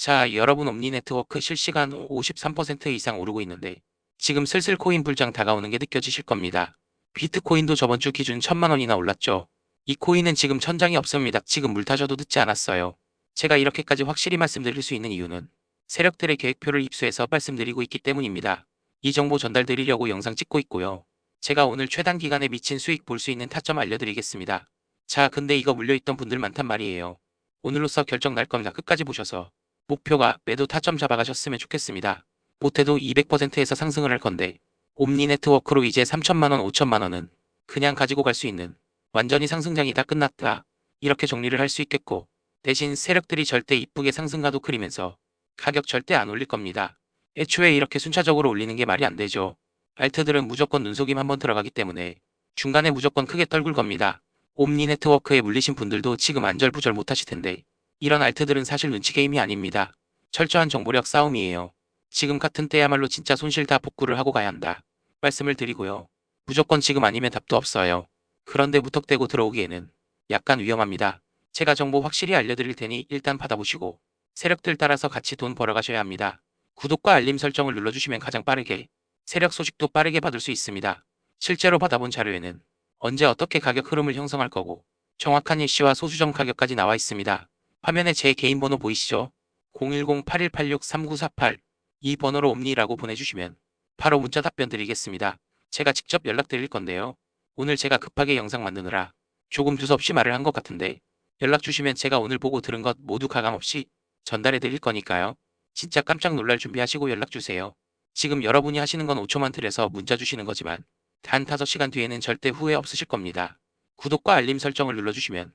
자, 여러분 옴니 네트워크 실시간 53% 이상 오르고 있는데 지금 슬슬 코인 불장 다가오는 게 느껴지실 겁니다. 비트코인도 저번 주 기준 천만 원이나 올랐죠. 이 코인은 지금 천장이 없습니다. 지금 물 타셔도 듣지 않았어요. 제가 이렇게까지 확실히 말씀드릴 수 있는 이유는 세력들의 계획표를 입수해서 말씀드리고 있기 때문입니다. 이 정보 전달드리려고 영상 찍고 있고요. 제가 오늘 최단 기간에 미친 수익 볼 수 있는 타점 알려드리겠습니다. 자, 근데 이거 물려있던 분들 많단 말이에요. 오늘로써 결정 날 겁니다. 끝까지 보셔서 목표가 매도 타점 잡아가셨으면 좋겠습니다. 못해도 200%에서 상승을 할 건데 옴니 네트워크로 이제 3천만원, 5천만원은 그냥 가지고 갈 수 있는 완전히 상승장이 다 끝났다. 이렇게 정리를 할 수 있겠고 대신 세력들이 절대 이쁘게 상승가도 그리면서 가격 절대 안 올릴 겁니다. 애초에 이렇게 순차적으로 올리는 게 말이 안 되죠. 알트들은 무조건 눈속임 한번 들어가기 때문에 중간에 무조건 크게 떨굴 겁니다. 옴니 네트워크에 물리신 분들도 지금 안절부절 못하실 텐데 이런 알트들은 사실 눈치 게임이 아닙니다. 철저한 정보력 싸움이에요. 지금 같은 때야말로 진짜 손실 다 복구를 하고 가야 한다. 말씀을 드리고요. 무조건 지금 아니면 답도 없어요. 그런데 무턱대고 들어오기에는 약간 위험합니다. 제가 정보 확실히 알려드릴 테니 일단 받아보시고 세력들 따라서 같이 돈 벌어가셔야 합니다. 구독과 알림 설정을 눌러주시면 가장 빠르게 세력 소식도 빠르게 받을 수 있습니다. 실제로 받아본 자료에는 언제 어떻게 가격 흐름을 형성할 거고 정확한 일시와 소수점 가격까지 나와 있습니다. 화면에 제 개인 번호 보이시죠? 010-8186-3948 이 번호로 옴니라고 보내주시면 바로 문자 답변 드리겠습니다. 제가 직접 연락드릴 건데요. 오늘 제가 급하게 영상 만드느라 조금 두서없이 말을 한 것 같은데 연락 주시면 제가 오늘 보고 들은 것 모두 가감 없이 전달해 드릴 거니까요. 진짜 깜짝 놀랄 준비하시고 연락 주세요. 지금 여러분이 하시는 건 5초만 들여서 문자 주시는 거지만 단 5시간 뒤에는 절대 후회 없으실 겁니다. 구독과 알림 설정을 눌러주시면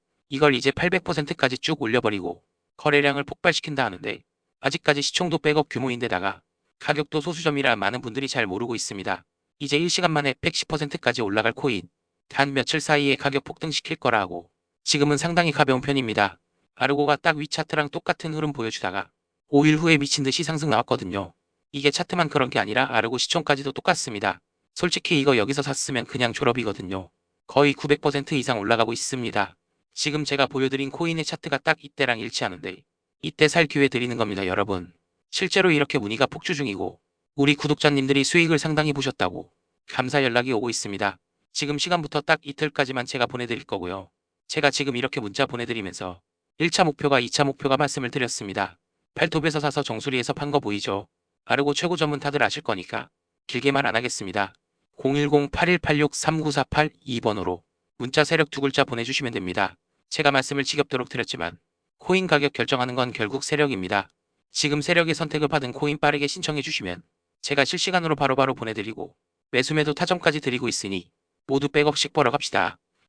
이걸 이제 800%까지 쭉 올려버리고 거래량을 폭발시킨다 하는데 아직까지 시총도 백억 규모인데다가 가격도 소수점이라 많은 분들이 잘 모르고 있습니다. 이제 1시간 만에 110%까지 올라갈 코인 단 며칠 사이에 가격 폭등시킬 거라 하고 지금은 상당히 가벼운 편입니다. 아르고가 딱 위차트랑 똑같은 흐름 보여주다가 5일 후에 미친 듯이 상승 나왔거든요. 이게 차트만 그런 게 아니라 아르고 시총까지도 똑같습니다. 솔직히 이거 여기서 샀으면 그냥 졸업이거든요. 거의 900% 이상 올라가고 있습니다. 지금 제가 보여드린 코인의 차트가 딱 이때랑 일치하는데 이때 살 기회 드리는 겁니다 여러분. 실제로 이렇게 문의가 폭주 중이고 우리 구독자님들이 수익을 상당히 보셨다고 감사 연락이 오고 있습니다. 지금 시간부터 딱 이틀까지만 제가 보내드릴 거고요. 제가 지금 이렇게 문자 보내드리면서 1차 목표가 2차 목표가 말씀을 드렸습니다. 팔톱에서 사서 정수리에서 판 거 보이죠? 아르고 최고 전문 다들 아실 거니까 길게 말 안 하겠습니다. 010-8186-3948 2번으로 문자 세력 두 글자 보내주시면 됩니다. 제가 말씀을 지겹도록 드렸지만 코인 가격 결정하는 건 결국 세력입니다. 지금 세력의 선택을 받은 코인 빠르게 신청해 주시면 제가 실시간으로 바로바로 보내드리고 매수매도 타점까지 드리고 있으니 모두 백억씩 벌어갑시다.